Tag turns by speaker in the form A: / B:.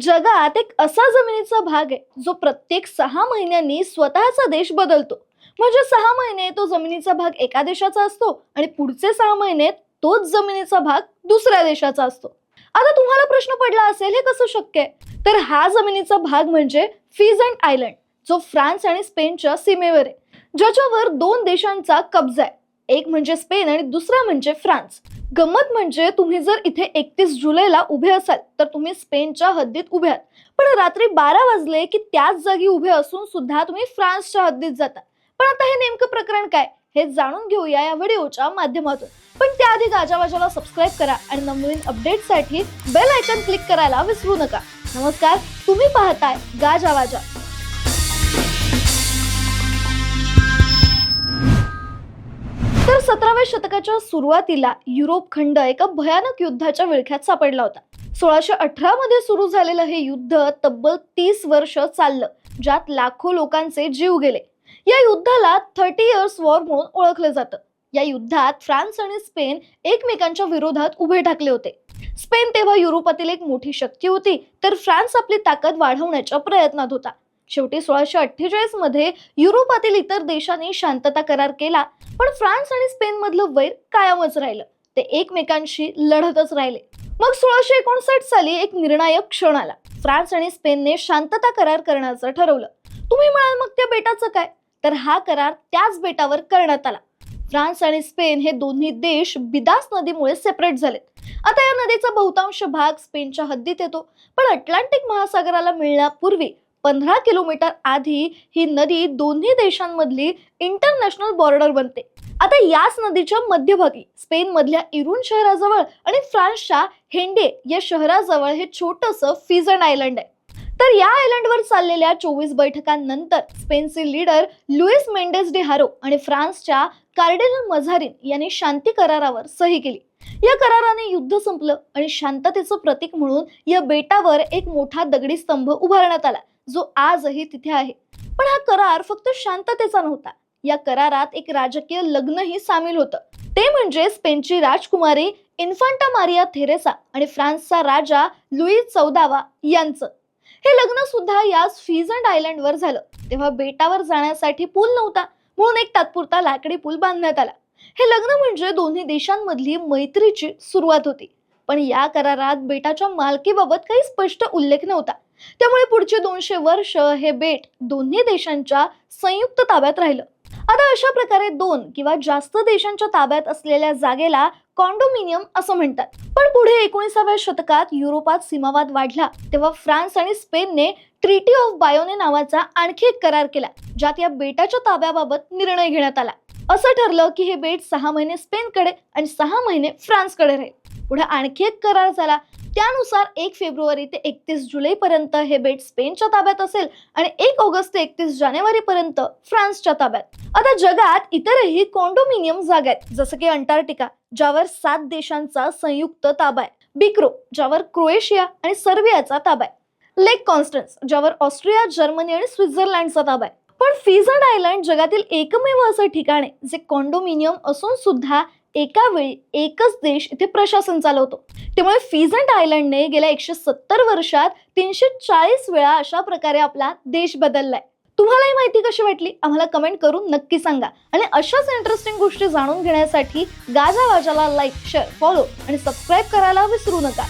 A: जगात एक असा जमिनीचा भाग आहे जो प्रत्येक सहा महिन्यांनी स्वतःचा देश बदलतो. म्हणजे सहा महिने तो जमिनीचा भाग एका देशाचा असतो आणि पुढचे सहा महिने तोच जमिनीचा भाग दुसऱ्या देशाचा असतो. आता तुम्हाला प्रश्न पडला असेल हे कसं शक्य आहे? तर हा जमिनीचा भाग म्हणजे फिजंट आयलंड जो फ्रान्स आणि स्पेनच्या सीमेवर आहे ज्याच्यावर दोन देशांचा कब्जा आहे. एक म्हणजे स्पेन आणि दुसरा म्हणजे फ्रान्स. गंमत म्हणजे तुम्ही जर इथे एकतीस जुलैला उभे असाल तर तुम्ही स्पेनच्या हद्दीत उभे आहात. पण रात्री बारा वाजले की त्याच जागी उभे असून सुद्धा तुम्ही फ्रान्सच्या हद्दीत जाता. पण आता हे नेमकं प्रकरण काय? हे जाणून घेऊया या व्हिडिओच्या माध्यमातून. पण त्याआधी गाजावाजाला सबस्क्राईब करा आणि नवीन अपडेटसाठी बेल आयकन क्लिक करायला विसरू नका. नमस्कार तुम्ही पाहताय गाजावाजा सतराव्या शतकाच्या सुरुवातीला युरोप खंड एका भयानक युद्धाच्या विळख्यात सापडला होता. सोळाशे अठरा मध्ये सुरू झालेलं हे युद्ध तब्बल तीस वर्ष चाललं ज्यात लाखो लोकांचे जीव गेले. या युद्धाला थर्टी इयर्स वॉर म्हणून ओळखलं जातं. या युद्धात फ्रान्स आणि स्पेन एकमेकांच्या विरोधात उभे ठाकले होते. स्पेन तेव्हा युरोपातील एक मोठी शक्ती होती तर फ्रान्स आपली ताकद वाढवण्याच्या प्रयत्नात होता. शेवटी सोळाशे अठ्ठेचाळीसमध्ये युरोपातील इतर देशांनी शांतता करार केला. पण फ्रान्स आणि स्पेन मधलं वैर कायमच राहिलं. ते एकमेकांशी लढतच राहिले. मग सोळाशे एकोणसाठ साली एक निर्णायक क्षण आला. फ्रान्स आणि स्पेनने शांतता करार करण्याचं ठरवलं. तुम्ही म्हणाल मग त्या बेटाचं काय? तर हा करार त्याच बेटावर करण्यात आला. फ्रान्स आणि स्पेन हे दोन्ही देश बिदास नदीमुळे सेपरेट झालेत. आता या नदीचा बहुतांश भाग स्पेनच्या हद्दीत येतो. पण अटलांटिक महासागराला मिळण्यापूर्वी पंधरा किलोमीटर आधी ही नदी दोन्ही देशांमधली इंटरनॅशनल बॉर्डर बनते. आता याच नदीच्या मध्यभागी स्पेन मधल्या इरून शहराजवळ आणि फ्रान्सच्या हेंडे या शहराजवळ हे छोटस फिझन आयलंड आहे. तर या आयलंडवर चाललेल्या चोवीस बैठकांनंतर स्पेनचे leader Luis Mendez de Haro आणि फ्रान्सच्या कार्डिनल मझारिन यांनी शांती करारावर सही केली. या कराराने युद्ध संपलं आणि शांततेचं प्रतीक म्हणून या बेटावर एक मोठा दगडी स्तंभ उभारण्यात आला. जो आजही तिथे आहे. पण हा करार फक्त शांततेचा नव्हता. या करारात एक राजकीय लग्नही सामील होतं. ते म्हणजे स्पेनची राजकुमारी इन्फांटा मारिया थेरेसा आणि फ्रान्सचा राजा लुई चौदावा यांचं. हे लग्न सुद्धा याच फिजंड आयलंडवर झालं. तेव्हा बेटावर जाण्यासाठी पूल नव्हता. म्हणून एक तात्पुरता लाकडी पूल बांधण्यात आला. हे लग्न म्हणजे दोन्ही देशांमधली मैत्रीची सुरुवात होती. पण या करारात बेटाच्या मालकीबाबत काही स्पष्ट उल्लेख नव्हता. त्यामुळे पुढचे दोनशे वर्ष हे बेट दोन्ही देशांच्या संयुक्त ताब्यात राहिलं. आता अशा प्रकारे दोन किंवा जास्त देशांच्या ताब्यात असलेल्या जागेला कॉन्डोमिनियम असं म्हणतात. पण पुढे एकोणीसाव्या शतकात युरोपात सीमावाद वाढला तेव्हा फ्रान्स आणि स्पेनने ट्रिटी ऑफ बायोने नावाचा आणखी एक करार केला ज्यात या बेटाच्या ताब्याबाबत निर्णय घेण्यात आला. असं ठरलं की हे बेट सहा महिने स्पेनकडे आणि सहा महिने फ्रान्सकडे राहील. पुढे आणखी एक करार झाला त्यानुसार एक फेब्रुवारी ते एकतीस जुलैपर्यंत हे बेट स्पेनच्या ताब्यात असेल आणि एक ऑगस्ट ते एकतीस जानेवारीपर्यंत फ्रान्सच्या ताब्यात. आता जगात इतरही कॉन्डोमिनियम जागा आहेत जसं की अंटार्क्टिका ज्यावर सात देशांचा संयुक्त ताबा आहे. बिक्रो ज्यावर क्रोएशिया आणि सर्बियाचा ताबा आहे. लेक कॉन्स्टन्स ज्यावर ऑस्ट्रिया जर्मनी आणि स्वित्झर्लंडचा ताबा आहे. पण फिझंड आयलंड जगातील एकमेव असं ठिकाण आहे जे कॉन्डोमिनियम असून सुद्धा एका वेळी एकच देश इथे प्रशासन चालवतो. त्यामुळे फिझंट आयलंडने गेल्या एकशे सत्तर वर्षात तीनशे चाळीस वेळा अशा प्रकारे आपला देश बदललाय. तुम्हाला ही माहिती कशी वाटली? आम्हाला कमेंट करून नक्की सांगा. आणि अशाच इंटरेस्टिंग गोष्टी जाणून घेण्यासाठी गाजा वाजाला लाईक शेअर फॉलो आणि सबस्क्राईब करायला विसरू नका.